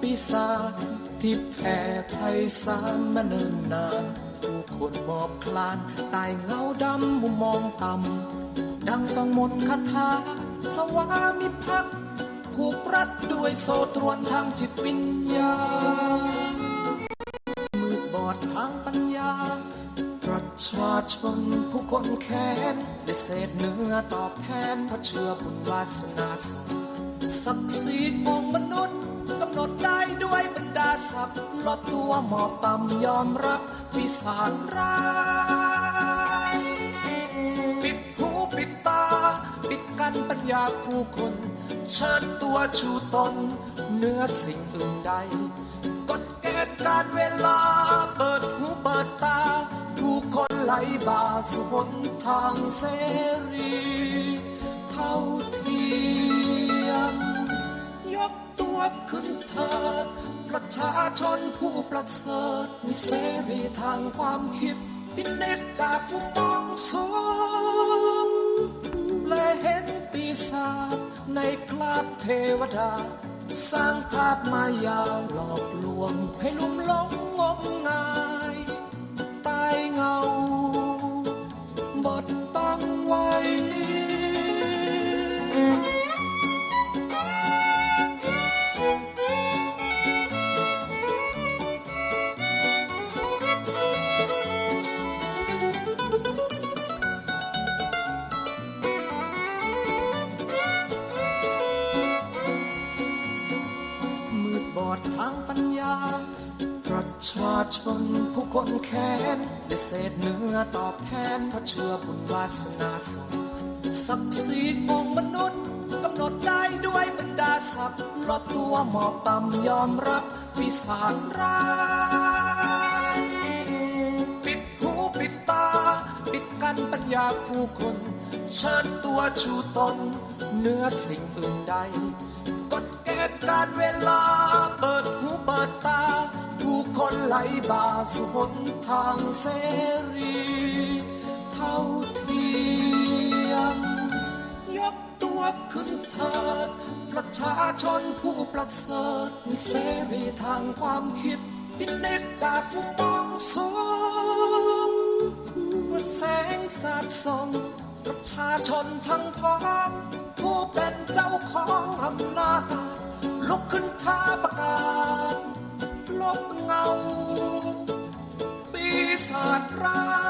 ปีศาจที่แผ่ไพศาลมาเนิ่นนาน ผู้คนหมอบคลานตายเงาดำมุมมองต่ำดังต้องมนต์คาถาสวามิภักดิ์ผูกรัดด้วยโซตรวนทางจิตวิญญาณมืดบอดทางปัญญา ประชาชนผู้คนแค้นได้เศษเนื้อตอบแทนเพราะเชื่อบุญวาสนาสูงศักดิ์ศรีของมนุษย์ กำหนดได้ด้วยบรรดาศักดิ์ลดตัวหมอบต่ำยอมรับปีศาจร้ายปิดหูปิดตา ปิดกันปัญญาผู้คน เชิญตัวชูตนเหนื้อสิ่งอื่นใดกฎเกณฑ์การเวลา เปิดหูเปิดตา ผู้คนไหลบ่าสู่หนทางเสรี เท่าเทียม ตัวขึ้นเถิด ประชาชนผู้ประเสริฐมีเสรีทางความคิด พินิจจากผู้มองสูงและเห็นปีศาจในคราบเทวดา สร้างภาพมายาหลอกลวงให้ลุ่มหลง ทางปัญญา ประชาชนผู้คนแค้นได้เศษเนื้อตอบแทนเพราะเชื่อบุญวาสนาสูงศักดิ์ศรีของมนุษย์กำหนดได้ด้วยบรรดาศักดิ์ลดตัวหมอบต่ำยอมรับปีศาจร้ายปิดหูปิดตา ปิดกันปัญญาผู้คนเชิญตัวชูตนเนื้อสิ่งอื่นใดกฎเกณฑ์การเวลา คนไหลบ่าสู่หนทางเสรีเท่าเทียมยกตัวขึ้นเถิด ประชาชนผู้ประเสริฐมีเสรีทางความคิดพินิจจากผู้มองสูงว่าแสงสาดส่องประชาชนทั้งพ้องผู้เป็นเจ้าของอำนาจลุกขึ้นท้าประกาศ ลบเงาปีศาจร้าย